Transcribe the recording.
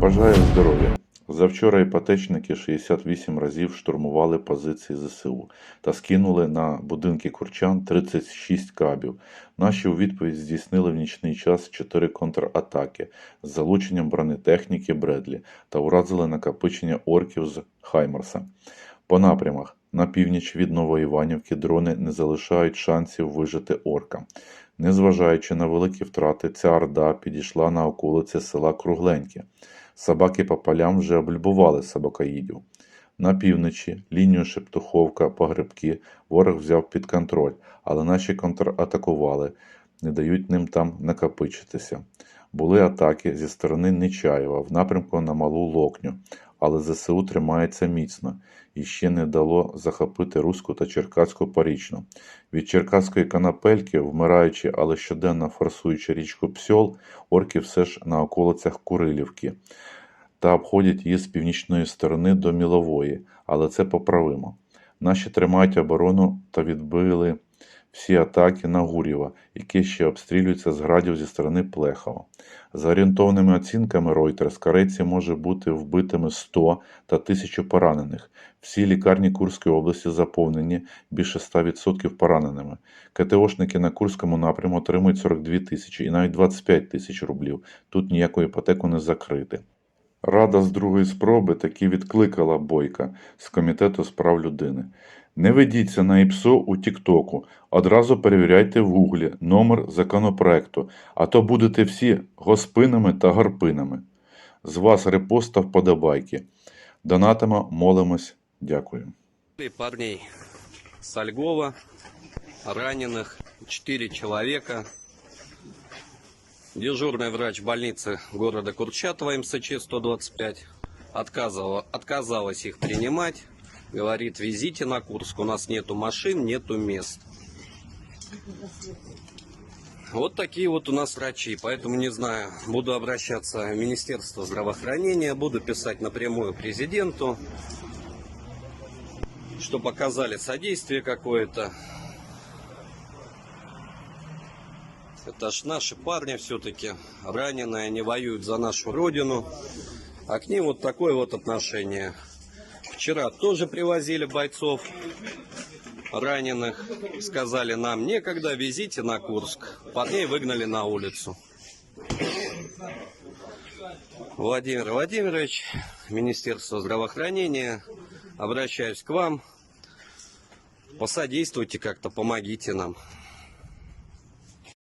Бажаю здоров'я. Завчора іпотечники 68 разів штурмували позиції ЗСУ та скинули на будинки курчан 36 кабів. Наші у відповідь здійснили в нічний час 4 контратаки з залученням бронетехніки Бредлі та уразили накопичення орків з Хаймерса. По напрямах на північ від Новоіванівки дрони не залишають шансів вижити орка. Незважаючи на великі втрати, ця орда підійшла на околиці села Кругленьке. Собаки по полям вже облюбували собакоїдів. На півночі лінію Шептуховка, Погребки ворог взяв під контроль, але наші контратакували, не дають ним там накопичитися. Були атаки зі сторони Нечаєва в напрямку на Малу Локню, але ЗСУ тримається міцно і ще не дало захопити Руську та Черкаську порічну. Від Черкаської канапельки, вмираючи, але щоденно форсуючи річку Псьол, орки все ж на околицях Курилівки та обходять її з північної сторони до Мілової, але це поправимо. Наші тримають оборону та відбили всі атаки на Гурєва, які ще обстрілюються з градів зі сторони Плехова. За орієнтовними оцінками Reuters, кареці може бути вбитими 100 та 1000 поранених. Всі лікарні Курської області заповнені більше 100% пораненими. КТОшники на Курському напряму отримують 42 тисячі і навіть 25 тисяч рублів. Тут ніяку іпотеку не закрити. Рада з другої спроби таки відкликала Бойка з Комітету з прав людини. Не ведіться на ІПСО у Тіктоку, одразу перевіряйте в Гуглі номер законопроекту, а то будете всі госпинами та гарпинами. З вас репост та вподобайки. Донатимо, молимось. Дякую. И парней с Ольгова, раненых, 4 человека. Дежурный врач больницы города Курчатова МСЧ-125 отказывала, отказалась их принимать. Говорит, везите на Курск, у нас нету машин, нету мест. Вот такие вот у нас врачи, поэтому не знаю, буду обращаться в Министерство здравоохранения, буду писать напрямую президенту, что показали содействие какое-то. Это ж наши парни все-таки раненые, они воюют за нашу родину. А к ним вот такое вот отношение. Вчера тоже привозили бойцов раненых. Сказали нам некогда, везите на Курск. Парней выгнали на улицу. Владимир Владимирович, Министерство здравоохранения, обращаюсь к вам. Посодействуйте как-то, помогите нам.